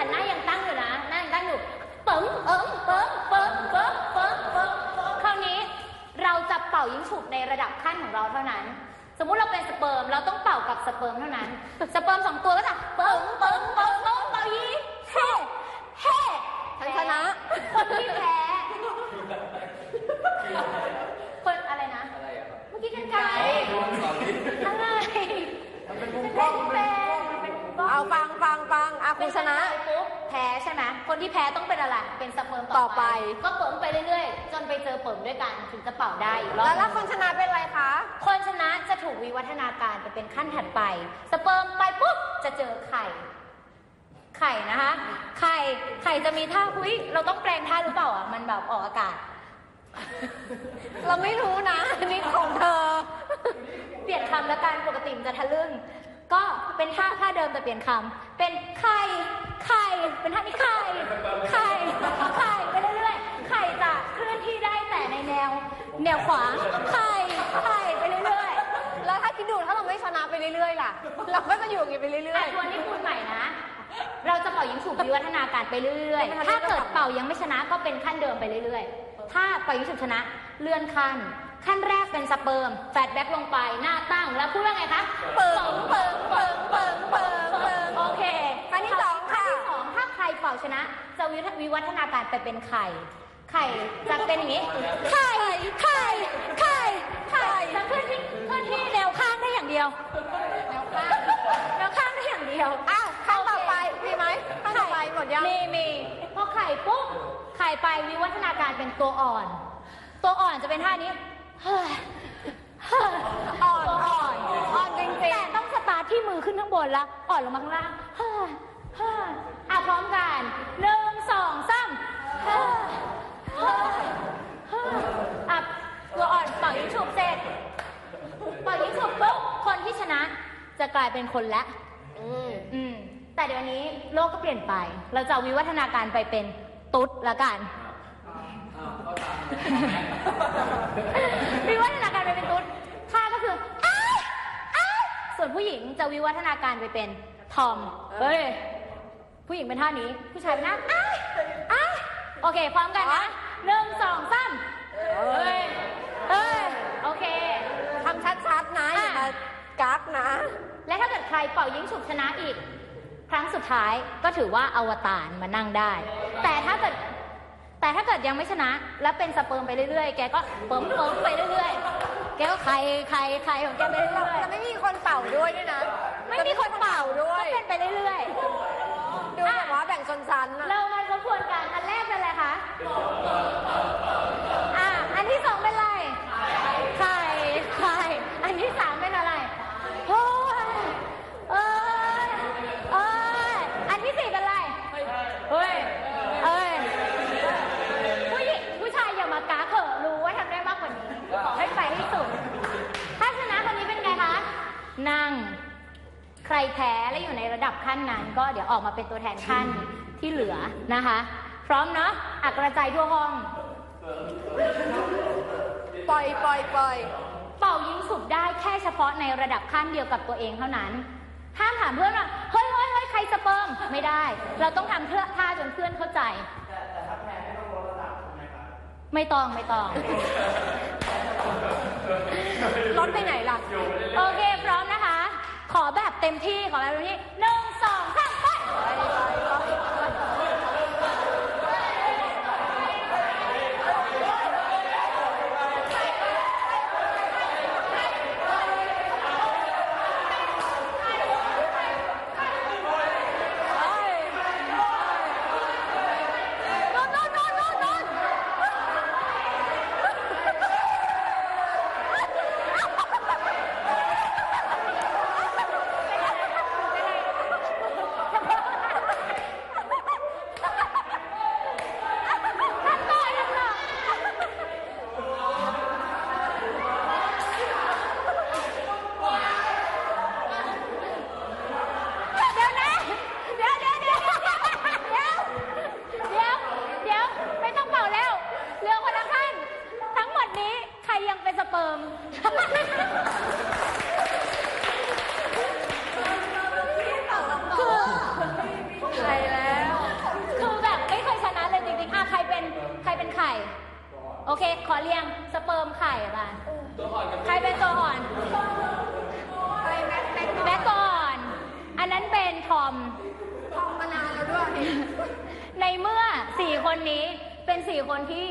แต่หน้ายังตั้งอยู่นะหน้ายังตั้งอยู่เปิมเอิมเปิมเปิมเปิมเปิมเปิมคราวนี้ เราจะเป่ายิงฉุบในระดับขั้นของเราเท่านั้น สมมุติเราเป็นสเปิร์มเราต้องเป่ากับสเปิร์มเท่านั้น สเปิร์มสองตัวก็จะเปิมเปิมเปิมเปิมเป่ายิงเฮ่เฮ่ฉันชนะคนที่แพ้คนอะไรนะ อะไรอะเมื่อกี้กันไกลอะไรมันเป็นมุมกล้องมันเป็นมุมกล้องมัน เป็นมุมกล้องเอาฟังฟังฟังอาคุณชนะ เป็ปุ๊บแพ้ใช่ไหมคนที่แพ้ต้องเป็นอะไร เป็นสเปิร์มต่อไป ก็เปิ่มไปเรื่อยๆ จนไปเจอเปิ่มด้วยกันถึงจะเป่าได้อีกรอบแล้วถ้าคนชนะเป็นอะไรคะ คนชนะจะถูกวิวัฒนาการไปเป็นขั้นถัดไป สเปิร์มไปปุ๊บจะเจอไข่ ไข่นะคะ ไข่ ไข่จะมีท่าคุยเราต้องแปลงท่าหรือเปล่าอะ มันแบบออกอากาศ เราไม่รู้นะอันนี่ของเธอ เปลี่ยนคำแล้วกันปกติมันจะทะลึ่ง ก็เป็นท่าท่าเดิมแต่เปลี่ยนคำเป็นไข่ไข่เป็นท่านี้ไข่ไข่ไข่ไปเรื่อยๆไข่จะเคลื่อนที่ได้แต่ในแนว แนวขวาไข่ไข่ไปเรื่อยๆแล้วถ้าคิดดูถ้าเราไม่ชนะไปเรื่อยๆล่ะ เราก็จะอยู่อย่างนี้ไปเรื่อะอยทวนที่พูดใหม่นะ เราจะเป่ายิงฉุบวิวัฒนาการไปเรื่อยเป็นๆขั้ถ้านเดิมเกิดเป่ายังไม่ชนะก็เป็นขั้นเดิมไปเรื่อยๆ ถ้าเป่ายิงฉุบชนะเลื่อนขั้น ขั้นแรกเป็นสเปิร์ม แฟดแบ็กลงไป หน้าตั้ง แล้วพูดว่าไงคะๆเปิงเปิงเปิงเปิงเปิงเปิงโอเคขั้นที่สองค่ะขั้นที่สองถ้าใครเป่าชนะ จะวิวัฒนาการไปเป็นไข่ ไข่จะเป็นอย่างนี้ ไข่ ไข่ ไข่ ไข่จะเคลื่อนที่เคลื่อนที่แนวข้างได้อย่างเดียว แนวข้าง แนวข้างได้อย่างเดียว อ้าวขั้นต่อไป มีไหมขั้นต่อไปหมดยัง มีมีพอไข่ปุ๊บ ไข่ไปวิวัฒนาการเป็นตัวอ่อน ตัวอ่อนจะเป็นท่านี้ เฮ้ยเฮ้ย อ่อน ตัวอ่อน อ่อนจริง แต่ต้องสตาร์ทที่มือขึ้นข้างบนแล้วอ่อนลงมาข้างล่างเฮ้ยเฮ้ยอะพร้อมกันหนึ่งสองสามเฮ้ยเฮ้ยเฮ้ยอะตัวอ่อนเป่ายิงฉุบเสร็จเป่ายิงฉุบปุ๊บคนที่ชนะ จะกลายเป็นคนละๆอืมอืม แต่เดี๋ยวนี้โลกก็เปลี่ยนไป เราจะวิวัฒนาการไปเป็นตุ๊ดละกันอ้าวเข้าตามวิวัฒนาการไปเป็นตุ๊ดท่าก็คืออ้ายอ้าย ส่วนผู้หญิงจะวิวัฒนาการไปเป็นทอม เฮ้ย ผู้หญิงเป็นท่านี้ ผู้ชายเป็นท่าอ้ายอ้ายโอเค พร้อมกันนะหนึ่งสองสามเฮ้ย เฮ้ย โอเค ทำชัดๆนะอย่ามากักนะ และถ้าเกิดใครเป่ายิงฉุบชนะอีก ครั้งสุดท้ายก็ถือว่าอวตารมานั่งได้ แต่ถ้าเกิดแต่ถ้าเกิดยังไม่ชนะ แล้วเป็นสเปิร์มไปเรื่อยๆ แกก็เปิมเปิมไปเรื่อยๆ แกก็ไข่ไข่ไข่ของแกไปเรื่อยแล้วไม่มีคนเป่าด้วยด้วยนะๆไม่มีคนเป่าด้วยก็เป็นไปเรื่อยดูแบบว่าแบ่งชนชั้นๆอะเรามาทบทวนกันอันแรกเป็นอะไรคะอะ ใครแพ้และอยู่ในระดับขั้นนั้น ก็เดี๋ยวออกมาเป็นตัวแทนขั้นที่เหลือนะคะ พร้อมเนาะอักระจายทั่วห้อง ปล่อยปล่อยปล่อยเป่ายิงฉุบได้แค่เฉพาะในระดับขั้นเดียวกับตัวเองเท่านั้นห้ามถามเพื่อนว่าเฮ้ยเฮ้ยเฮ้ยใครสเปิร์มไม่ได้ เราต้องทำเพื่อท่าจนเพื่อนเข้าใจ ไม่ต้องไม่ต้อง รถไปไหนล่ะ โอเคพร้อมนะคะ ขอแบบเต็มที่ขอแบบเต็มที่หนึ่งสองสามไป โน่นโน่นโน่นโน่นโน่น โอ เคขอเรียงสเปิร์มไข่อะบ้านใครเป็นตัวอ่อนแม่ก่อน อันนั้นเป็นทอม ทองมานานแล้วด้วย ในเมื่อสี่คนนี้เป็นสี่คนที่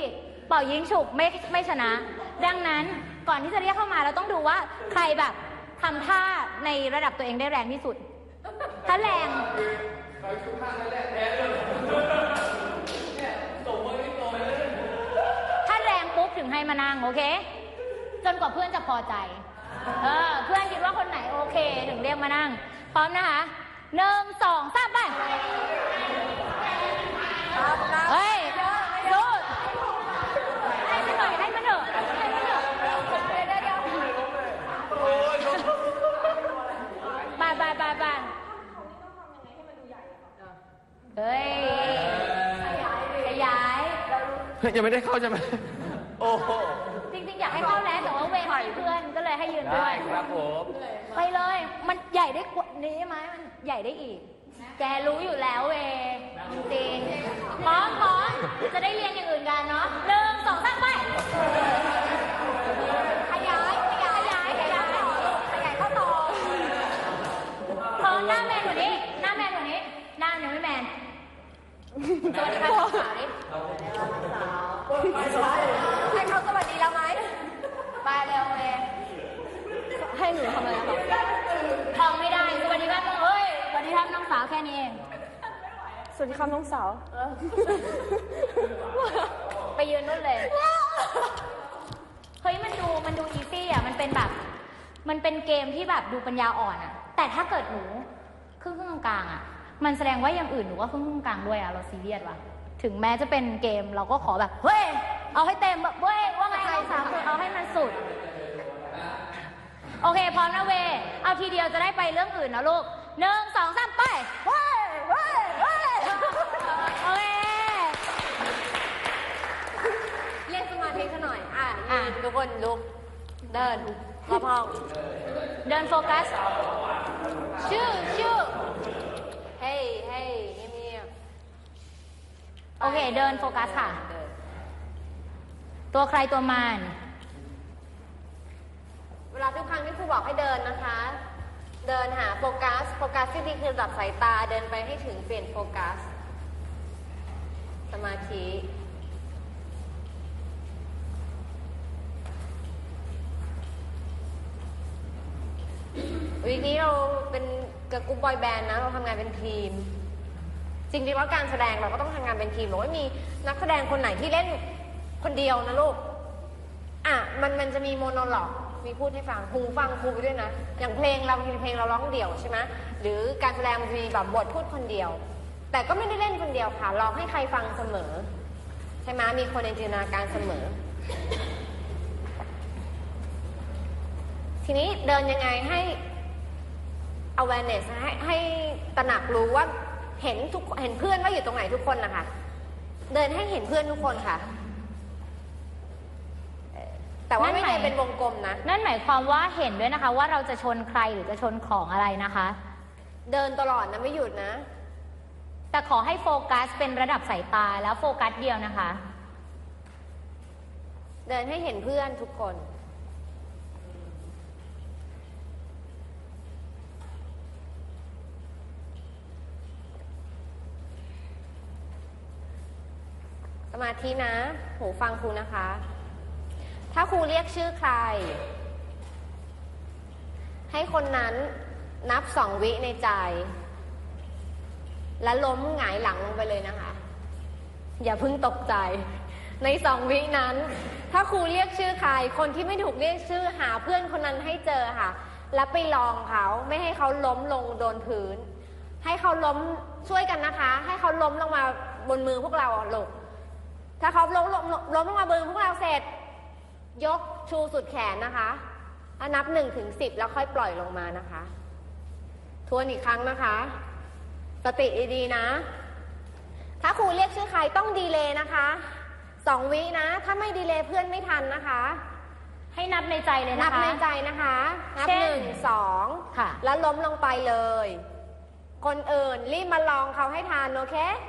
เป่ายิงฉุบไม่ไม่ชนะ ดังนั้นก่อนที่จะเรียกเข้ามาเราต้องดูว่าใครแบบทำท่าในระดับตัวเองได้แรงที่สุด ถ้าแรงถ้าแรงปุ๊บถึง ให้มานั่งโอเค จนกว่าเพื่อนจะพอใจ เออ เพื่อนคิดว่าคนไหนโอเค ถึงเรียกมานั่ง พร้อมนะคะหนึ่งสองสามไปเฮ้ยดูให้มันหน่อยให้มันเถอะให้มันเถอะบายบายบายบายเฮ้ยขยาย ยังไม่ได้เข้าใช่ไหม โอ้โหจริงๆ อยากให้เข้าแล้วแต่ว่าเวรให้เพื่อนก็เลยให้ยืนด้ได้วย ครับผมไปเลย มันใหญ่ได้กว่านี้ไหมมันใหญ่ได้อีก แกรู้อยู่แล้วเวจริงๆพร้อมพร้อมจะได้เรียนอย่างอื่นกันเนาะหนึ่งสองสามไป ขยาย ขยาย ขยาย ขยายต่อลูกขยายเข้าต่อพร้อมหน้าแมนกว่านี้ หน้าแมนกว่านี้ หน้ายังไม่แมนสวัสดีค่ะน้องสาวดิให้เขาสวัสดีแล้วไหม ไปเร็วเว ให้หนูทำอะไรคะ ทองไม่ได้ สวัสดีครับเฮ้ย สวัสดีครับ น้องสาวแค่นี้เอง สวัสดีครับน้องสาว ไปยืนนู่นเลย เฮ้ยมันดูมันดูอีซี่อะ มันเป็นแบบ มันเป็นเกมที่แบบดูปัญญาอ่อนอะ แต่ถ้าเกิดหนูครึ่งครึ่งกลางๆอะ มันแสดงว่าอย่างอื่นหนูว่าครึ่งครึ่งกลางด้วยอะ เราซีเรียสว่ะ ถึงแม้จะเป็นเกมเราก็ขอแบบ เฮ้ย เอาให้เต็มแบบเว้ย ว่าไงเราสามคนเอาให้มันสุด โอเคพร้อมนะเว เอาทีเดียวจะได้ไปเรื่องอื่นนะลูกหนึ่งสอง ลุก เดินรอบห้องเดินโฟกัส ชื่อชื่อเฮ้ยเฮ้ยเงียบโอเค เดินโฟกัสค่ะ ตัวใครตัวมัน เวลาทุกครั้งที่ครูบอกให้เดินนะคะ เดินหาโฟกัส โฟกัสที่ดีคือระดับสายตา เดินไปให้ถึงเปลี่ยนโฟกัส สมาธิ วีคนี้เราเป็นกับกรุ๊ปบอยแบนด์นะ เราทำงานเป็นทีม จริงๆแล้วการแสดงเราก็ต้องทำงานเป็นทีมเราไม่มีนักแสดงคนไหนที่เล่นคนเดียวนะลูก อะมันมันจะมีโมโนล็อกมีพูดให้ฟังคูฟังครูไปด้วยนะ อย่างเพลงเรามีเพลงเราร้องเดี่ยวใช่ไหมหรือการแสดงมันจะมีแบบบทพูดคนเดียว แต่ก็ไม่ได้เล่นคนเดียวค่ะร้องให้ใครฟังเสมอ ใช่ไหมมีคนในจินตนาการเสมอ ทีนี้เดินยังไงให้ awareness นะให้ให้ตระหนักรู้ว่าเห็นทุกเห็นเพื่อนว่าอยู่ตรงไหนทุกคนนะคะ เดินให้เห็นเพื่อนทุกคนค่ะเอ่อแต่ว่าไม่นั่นหได้มายเป็นวงกลมนะ นั่นหมายความว่าเห็นด้วยนะคะ ว่าเราจะชนใครหรือจะชนของอะไรนะคะ เดินตลอดนะไม่หยุดนะ แต่ขอให้โฟกัสเป็นระดับสายตาแล้วโฟกัสเดียวนะคะ เดินให้เห็นเพื่อนทุกคน มาธินะ หูฟังครูนะคะ ถ้าครูเรียกชื่อใคร ให้คนนั้นนับสองวิในใจ และล้มหงายหลังลงไปเลยนะคะ อย่าเพิ่งตกใจ ในสองวินั้น ถ้าครูเรียกชื่อใคร คนที่ไม่ถูกเรียกชื่อหาเพื่อนคนนั้นให้เจอค่ะ แล้วไปลองเขาไม่ให้เขาล้มลงโดนพื้น ให้เขาล้มช่วยกันนะคะ ให้เขาล้มลงมาบนมือพวกเราอะลูก ถ้าเขาล้มล้มล้มลงมาบนมือพวกเราเสร็จ ยกชูสุดแขนนะคะแล้วนับหนึ่งถึงสิบแล้วค่อยปล่อยลงมานะคะ ทวนอีกครั้งนะคะ สติดีๆนะ ถ้าครูเรียกชื่อใครต้องดีเลย์นะคะสองวินะ ถ้าไม่ดีเลย์เพื่อนไม่ทันนะคะ ให้นับในใจเลยนันะคะในใจนะคะ นับเช่นหนึ่งสองค่ะแล้วล้มลงไปเลย คนอื่นรีบมาลองเขาให้ทันโอเคโ